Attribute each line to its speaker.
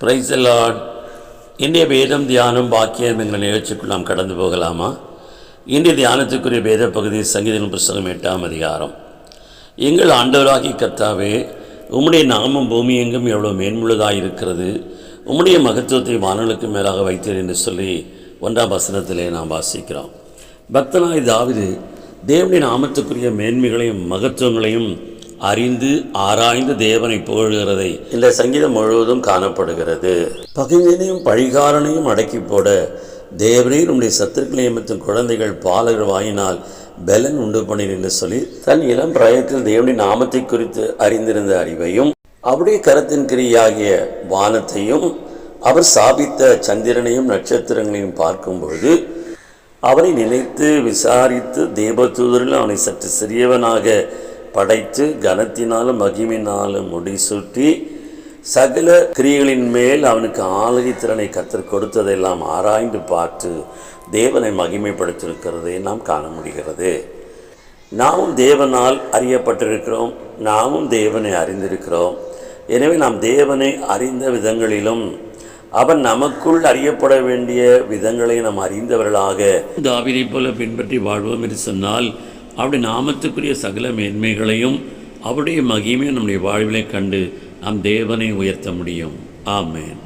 Speaker 1: Price Lord இன்றைய வேதம் தியானம் பாக்கியம் என்ற நிகழ்ச்சிக்குள் நாம் கடந்து போகலாமா? இன்றைய தியானத்துக்குரிய வேத பகுதி சங்கீதம் புஸ்தகம் எட்டாம் அதிகாரம். எங்கள் ஆண்டவராகி கர்த்தாவே உம்முடைய நாமம் பூமி எங்கும் எவ்வளோ மேன்முள்ளதாக இருக்கிறது. உம்முடைய மகத்துவத்தை வானலுக்கு மேலாக வைத்தீர் என்று சொல்லி ஒன்றாம் வசனத்திலே நாம் வாசிக்கிறோம். பக்தனாய் தாவிது தேவனுடைய நாமத்துக்குரிய மேன்மைகளையும் மகத்துவங்களையும் அறிந்து ஆராய்ந்து தேவனை புகழ்கிறதை இந்த சங்கீதம் முழுவதும் காணப்படுகிறது. பகைஞனையும் பழிகாரனையும் அடக்கி போட தேவனே நம்முடைய சத்துருக்களை குழந்தைகள் பாலகர் வாயினால் பலன் உண்டு பண்ணி என்று சொல்லி தன் இளம் பிராயத்தில் தேவனின் நாமத்தை குறித்து அறிந்திருந்த அறிவையும் அவருடைய கரத்தின் கிரியாகிய வானத்தையும் அவர் சாபித்த சந்திரனையும் நட்சத்திரங்களையும் பார்க்கும் பொழுது அவனை நினைத்து விசாரித்து தேவதூதரில் அவனை சற்று சிறியவனாக படைத்து கனத்தினாலும் மகிமினாலும் முடிசூட்டி சகல கிரியைகளின் மேல் அவனுக்கு ஆளுகை திறனை கத்தர் கொடுத்ததெல்லாம் ஆராய்ந்து பார்த்து தேவனை மகிமைப்படுத்தியிருக்கிறதை நாம் காண முடிகிறது. நாமும் தேவனால் அறியப்பட்டிருக்கிறோம். நாமும் தேவனை அறிந்திருக்கிறோம். எனவே நாம் தேவனை அறிந்த விதங்களிலும் அவன் நமக்குள் அறியப்பட வேண்டிய விதங்களை நாம் அறிந்தவர்களாக தாவிதை போல பின்பற்றி வாழ்வோம் என்று சொன்னால் அவருடைய நாமத்துக்குரிய சகல மேன்மைகளையும் அவருடைய மகிமையை நம்முடைய வாழ்விலை கண்டு நாம் தேவனை உயர்த்த முடியும். ஆமேன்.